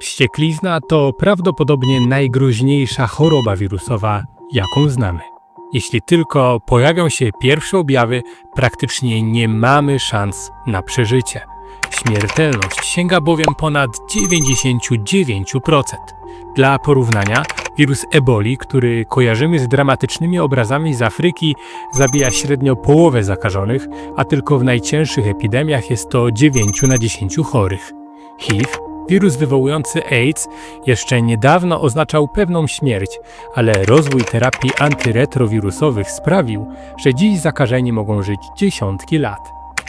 Wścieklizna to prawdopodobnie najgroźniejsza choroba wirusowa, jaką znamy. Jeśli tylko pojawią się pierwsze objawy, praktycznie nie mamy szans na przeżycie. Śmiertelność sięga bowiem ponad 99%. Dla porównania, wirus eboli, który kojarzymy z dramatycznymi obrazami z Afryki, zabija średnio połowę zakażonych, a tylko w najcięższych epidemiach jest to 9 na 10 chorych. HIV, wirus wywołujący AIDS, jeszcze niedawno oznaczał pewną śmierć, ale rozwój terapii antyretrowirusowych sprawił, że dziś zakażeni mogą żyć dziesiątki lat.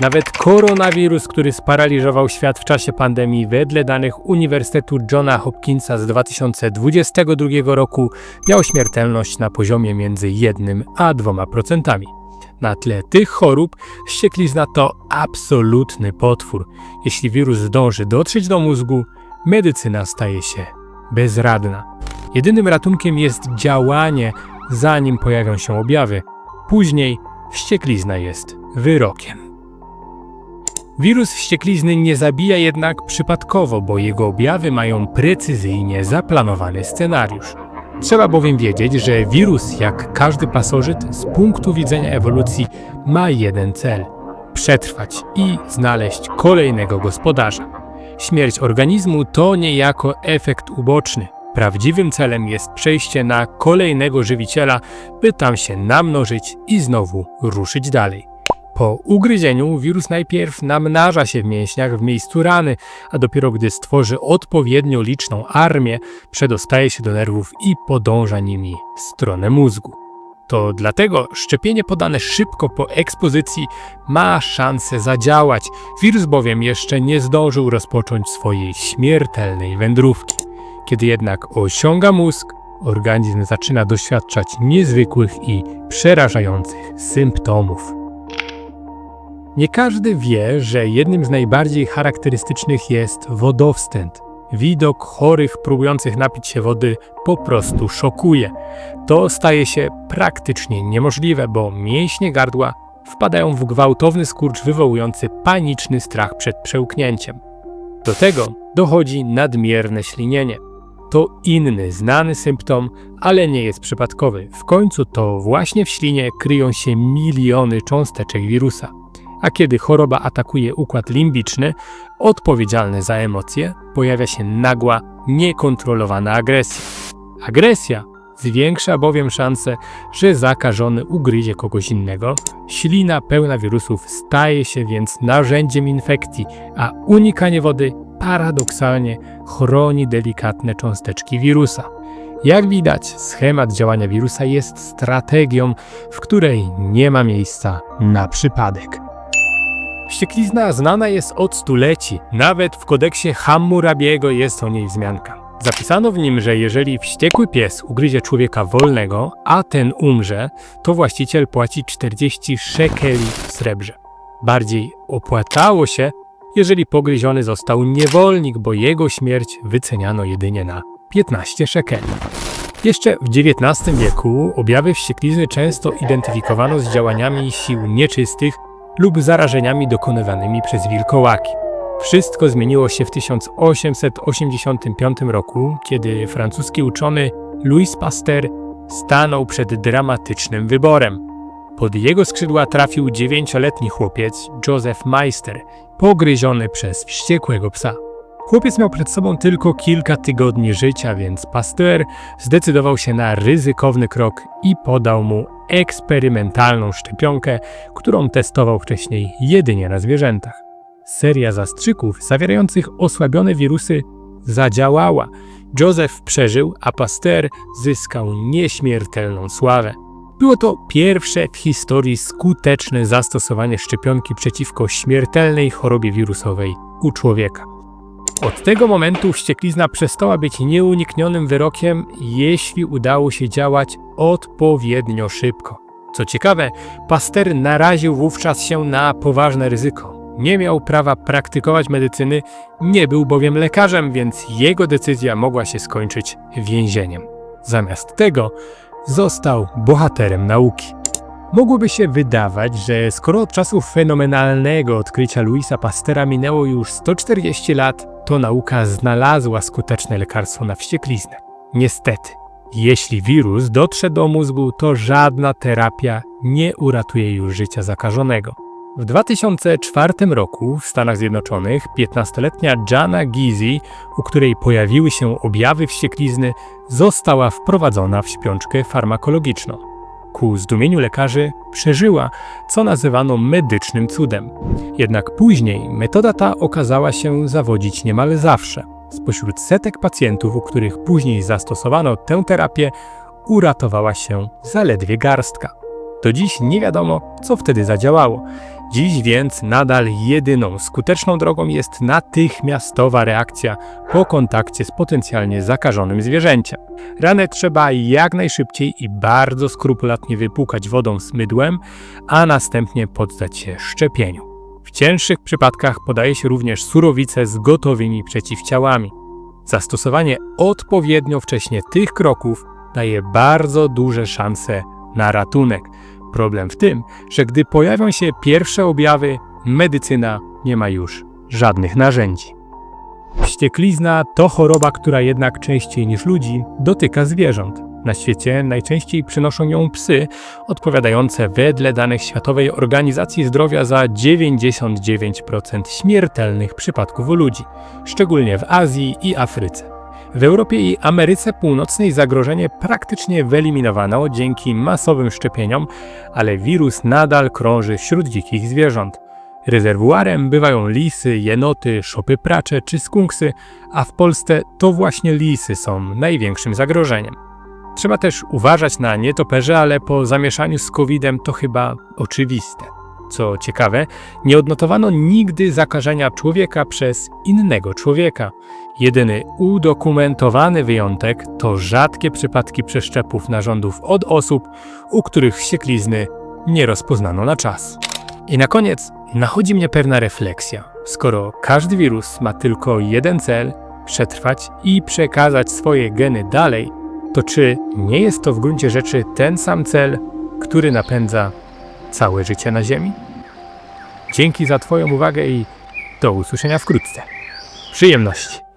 Nawet koronawirus, który sparaliżował świat w czasie pandemii, wedle danych Uniwersytetu Johna Hopkinsa z 2022 roku, miał śmiertelność na poziomie między 1 a 2%. Na tle tych chorób wścieklizna to absolutny potwór. Jeśli wirus zdąży dotrzeć do mózgu, medycyna staje się bezradna. Jedynym ratunkiem jest działanie, zanim pojawią się objawy. Później wścieklizna jest wyrokiem. Wirus wścieklizny nie zabija jednak przypadkowo, bo jego objawy mają precyzyjnie zaplanowany scenariusz. Trzeba bowiem wiedzieć, że wirus, jak każdy pasożyt, z punktu widzenia ewolucji ma jeden cel przetrwać i znaleźć kolejnego gospodarza. Śmierć organizmu to niejako efekt uboczny. Prawdziwym celem jest przejście na kolejnego żywiciela, by tam się namnożyć i znowu ruszyć dalej. Po ugryzieniu wirus najpierw namnaża się w mięśniach w miejscu rany, a dopiero gdy stworzy odpowiednio liczną armię, przedostaje się do nerwów i podąża nimi w stronę mózgu. To dlatego szczepienie podane szybko po ekspozycji ma szansę zadziałać. Wirus bowiem jeszcze nie zdążył rozpocząć swojej śmiertelnej wędrówki. Kiedy jednak osiąga mózg, organizm zaczyna doświadczać niezwykłych i przerażających symptomów. Nie każdy wie, że jednym z najbardziej charakterystycznych jest wodowstęd. Widok chorych próbujących napić się wody po prostu szokuje. To staje się praktycznie niemożliwe, bo mięśnie gardła wpadają w gwałtowny skurcz wywołujący paniczny strach przed przełknięciem. Do tego dochodzi nadmierne ślinienie. To inny, znany symptom, ale nie jest przypadkowy. W końcu to właśnie w ślinie kryją się miliony cząsteczek wirusa. A kiedy choroba atakuje układ limbiczny, odpowiedzialny za emocje, pojawia się nagła, niekontrolowana agresja. Agresja zwiększa bowiem szanse, że zakażony ugryzie kogoś innego. Ślina pełna wirusów staje się więc narzędziem infekcji, a unikanie wody paradoksalnie chroni delikatne cząsteczki wirusa. Jak widać, schemat działania wirusa jest strategią, w której nie ma miejsca na przypadek. Wścieklizna znana jest od stuleci. Nawet w kodeksie Hammurabiego jest o niej wzmianka. Zapisano w nim, że jeżeli wściekły pies ugryzie człowieka wolnego, a ten umrze, to właściciel płaci 40 szekeli w srebrze. Bardziej opłacało się, jeżeli pogryziony został niewolnik, bo jego śmierć wyceniano jedynie na 15 szekeli. Jeszcze w XIX wieku objawy wścieklizny często identyfikowano z działaniami sił nieczystych lub zarażeniami dokonywanymi przez wilkołaki. Wszystko zmieniło się w 1885 roku, kiedy francuski uczony Louis Pasteur stanął przed dramatycznym wyborem. Pod jego skrzydła trafił dziewięcioletni chłopiec Joseph Meister, pogryziony przez wściekłego psa. Chłopiec miał przed sobą tylko kilka tygodni życia, więc Pasteur zdecydował się na ryzykowny krok i podał mu eksperymentalną szczepionkę, którą testował wcześniej jedynie na zwierzętach. Seria zastrzyków zawierających osłabione wirusy zadziałała. Joseph przeżył, a Pasteur zyskał nieśmiertelną sławę. Było to pierwsze w historii skuteczne zastosowanie szczepionki przeciwko śmiertelnej chorobie wirusowej u człowieka. Od tego momentu wścieklizna przestała być nieuniknionym wyrokiem, jeśli udało się działać odpowiednio szybko. Co ciekawe, Pasteur naraził wówczas się na poważne ryzyko. Nie miał prawa praktykować medycyny, nie był bowiem lekarzem, więc jego decyzja mogła się skończyć więzieniem. Zamiast tego został bohaterem nauki. Mogłoby się wydawać, że skoro od czasu fenomenalnego odkrycia Louisa Pastera minęło już 140 lat, to nauka znalazła skuteczne lekarstwo na wściekliznę. Niestety, jeśli wirus dotrze do mózgu, to żadna terapia nie uratuje już życia zakażonego. W 2004 roku w Stanach Zjednoczonych 15-letnia Jana Gizi, u której pojawiły się objawy wścieklizny, została wprowadzona w śpiączkę farmakologiczną. Ku zdumieniu lekarzy przeżyła, co nazywano medycznym cudem. Jednak później metoda ta okazała się zawodzić niemal zawsze. Spośród setek pacjentów, u których później zastosowano tę terapię, uratowała się zaledwie garstka. Do dziś nie wiadomo, co wtedy zadziałało. Dziś więc nadal jedyną skuteczną drogą jest natychmiastowa reakcja po kontakcie z potencjalnie zakażonym zwierzęciem. Ranę trzeba jak najszybciej i bardzo skrupulatnie wypłukać wodą z mydłem, a następnie poddać się szczepieniu. W cięższych przypadkach podaje się również surowice z gotowymi przeciwciałami. Zastosowanie odpowiednio wcześnie tych kroków daje bardzo duże szanse na ratunek. Problem w tym, że gdy pojawią się pierwsze objawy, medycyna nie ma już żadnych narzędzi. Wścieklizna to choroba, która jednak częściej niż ludzi dotyka zwierząt. Na świecie najczęściej przynoszą ją psy, odpowiadające wedle danych Światowej Organizacji Zdrowia za 99% śmiertelnych przypadków u ludzi, szczególnie w Azji i Afryce. W Europie i Ameryce Północnej zagrożenie praktycznie wyeliminowano dzięki masowym szczepieniom, ale wirus nadal krąży wśród dzikich zwierząt. Rezerwuarem bywają lisy, jenoty, szopy pracze czy skunksy, a w Polsce to właśnie lisy są największym zagrożeniem. Trzeba też uważać na nietoperze, ale po zamieszaniu z COVID-em to chyba oczywiste. Co ciekawe, nie odnotowano nigdy zakażenia człowieka przez innego człowieka. Jedyny udokumentowany wyjątek to rzadkie przypadki przeszczepów narządów od osób, u których wścieklizny nie rozpoznano na czas. I na koniec nachodzi mnie pewna refleksja. Skoro każdy wirus ma tylko jeden cel przetrwać i przekazać swoje geny dalej, to czy nie jest to w gruncie rzeczy ten sam cel, który napędza całe życie na Ziemi? Dzięki za Twoją uwagę i do usłyszenia wkrótce. Przyjemności!